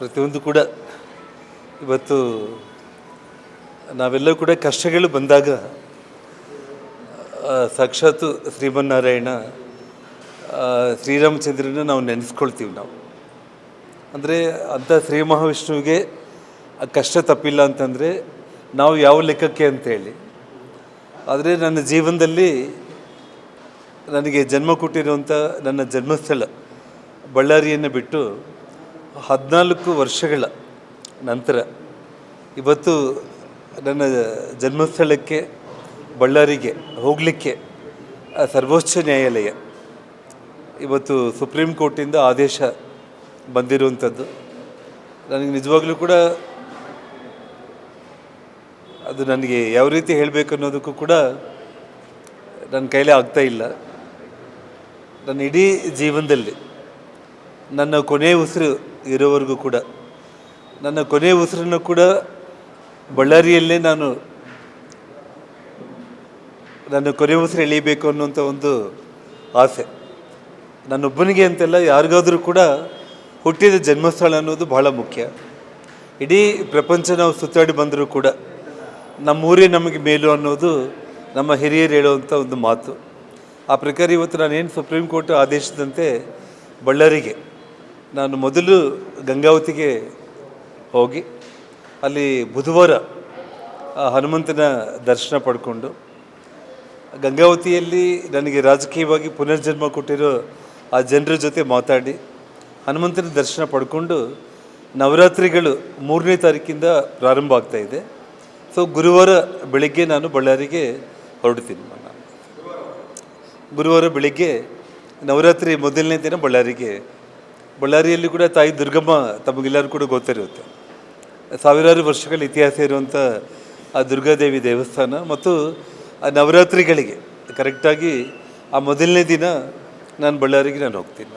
ಪ್ರತಿಯೊಂದು ಕೂಡ ಇವತ್ತು ನಾವೆಲ್ಲರೂ ಕೂಡ ಕಷ್ಟಗಳು ಬಂದಾಗ ಸಾಕ್ಷಾತ್ ಶ್ರೀಮನ್ನಾರಾಯಣ ಶ್ರೀರಾಮಚಂದ್ರನ ನಾವು ನೆನೆಸ್ಕೊಳ್ತೀವಿ ನಾವು. ಅಂದರೆ ಅಂಥ ಶ್ರೀ ಮಹಾವಿಷ್ಣುವಿಗೆ ಕಷ್ಟ ತಪ್ಪಿಲ್ಲ ಅಂತಂದರೆ ನಾವು ಯಾವ ಲೆಕ್ಕಕ್ಕೆ ಅಂತೇಳಿ ಆದರೆ ನನ್ನ ಜೀವನದಲ್ಲಿ ನನಗೆ ಜನ್ಮ ಕೊಟ್ಟಿರುವಂಥ ನನ್ನ ಜನ್ಮಸ್ಥಳ ಬಳ್ಳಾರಿಯನ್ನು ಬಿಟ್ಟು ಹದಿನಾಲ್ಕು ವರ್ಷಗಳ ನಂತರ ಇವತ್ತು ನನ್ನ ಜನ್ಮಸ್ಥಳಕ್ಕೆ, ಬಳ್ಳಾರಿಗೆ ಹೋಗಲಿಕ್ಕೆ ಸರ್ವೋಚ್ಚ ನ್ಯಾಯಾಲಯ ಇವತ್ತು ಸುಪ್ರೀಂ ಕೋರ್ಟಿಂದ ಆದೇಶ ಬಂದಿರುವಂಥದ್ದು. ನನಗೆ ನಿಜವಾಗ್ಲೂ ಕೂಡ ಅದು ನನಗೆ ಯಾವ ರೀತಿ ಹೇಳಬೇಕು ಅನ್ನೋದಕ್ಕೂ ಕೂಡ ನನ್ನ ಕೈಲೇ ಆಗ್ತಾ ಇಲ್ಲ. ನನ್ನ ಇಡೀ ಜೀವನದಲ್ಲಿ ನನ್ನ ಕೊನೆಯ ಉಸಿರು ಇರೋವರೆಗೂ ಕೂಡ. ನನ್ನ ಕೊನೆಯ ಉಸಿರನ್ನು ಕೂಡ ಬಳ್ಳಾರಿಯಲ್ಲೇ ನಾನು ನನ್ನ ಕೊನೆಯ ಉಸಿರು ಎಳೀಬೇಕು ಅನ್ನುವಂಥ ಒಂದು ಆಸೆ. ನನ್ನೊಬ್ಬನಿಗೆ ಅಂತೆಲ್ಲ ಯಾರಿಗಾದರೂ ಕೂಡ ಹುಟ್ಟಿದ ಜನ್ಮಸ್ಥಳ ಅನ್ನೋದು ಬಹಳ ಮುಖ್ಯ. ಇಡೀ ಪ್ರಪಂಚ ನಾವು ಸುತ್ತಾಡಿ ಬಂದರೂ ಕೂಡ ನಮ್ಮೂರೇ ನಮಗೆ ಮೇಲು ಅನ್ನೋದು ನಮ್ಮ ಹಿರಿಯರು ಹೇಳುವಂಥ ಒಂದು ಮಾತು. ಆ ಪ್ರಕಾರ ಇವತ್ತು ನಾನೇನು ಸುಪ್ರೀಂ ಕೋರ್ಟ್ ಆದೇಶದಂತೆ ಬಳ್ಳಾರಿಗೆ ನಾನು ಮೊದಲು ಗಂಗಾವತಿಗೆ ಹೋಗಿ ಅಲ್ಲಿ ಬುಧವಾರ ಹನುಮಂತನ ದರ್ಶನ ಪಡ್ಕೊಂಡು, ಗಂಗಾವತಿಯಲ್ಲಿ ನನಗೆ ರಾಜಕೀಯವಾಗಿ ಪುನರ್ಜನ್ಮ ಕೊಟ್ಟಿರೋ ಆ ಜನರ ಜೊತೆ ಮಾತಾಡಿ, ಹನುಮಂತನ ದರ್ಶನ ಪಡ್ಕೊಂಡು ನವರಾತ್ರಿಗಳು ಮೂರನೇ ತಾರೀಕಿಂದ ಪ್ರಾರಂಭ ಆಗ್ತಾ ಇದೆ. ಸೊ ಗುರುವಾರ ಬೆಳಗ್ಗೆ ನಾನು ಬಳ್ಳಾರಿಗೆ ಹೊರಡ್ತೀನಿ. ಗುರುವಾರ ಬೆಳಿಗ್ಗೆ ನವರಾತ್ರಿ ಮೊದಲನೇ ದಿನ ಬಳ್ಳಾರಿಗೆ ಬಳ್ಳಾರಿಯಲ್ಲಿ ಕೂಡ ತಾಯಿ ದುರ್ಗಮ್ಮ ತಮಗೆಲ್ಲರೂ ಕೂಡ ಗೊತ್ತಿರುತ್ತೆ. ಸಾವಿರಾರು ವರ್ಷಗಳ ಇತಿಹಾಸ ಇರುವಂಥ ಆ ದುರ್ಗಾದೇವಿ ದೇವಸ್ಥಾನ ಮತ್ತು ಆ ನವರಾತ್ರಿಗಳಿಗೆ ಕರೆಕ್ಟಾಗಿ ಆ ಮೊದಲನೇ ದಿನ ನಾನು ಬಳ್ಳಾರಿಗೆ ನಾನು ಹೋಗ್ತೀನಿ.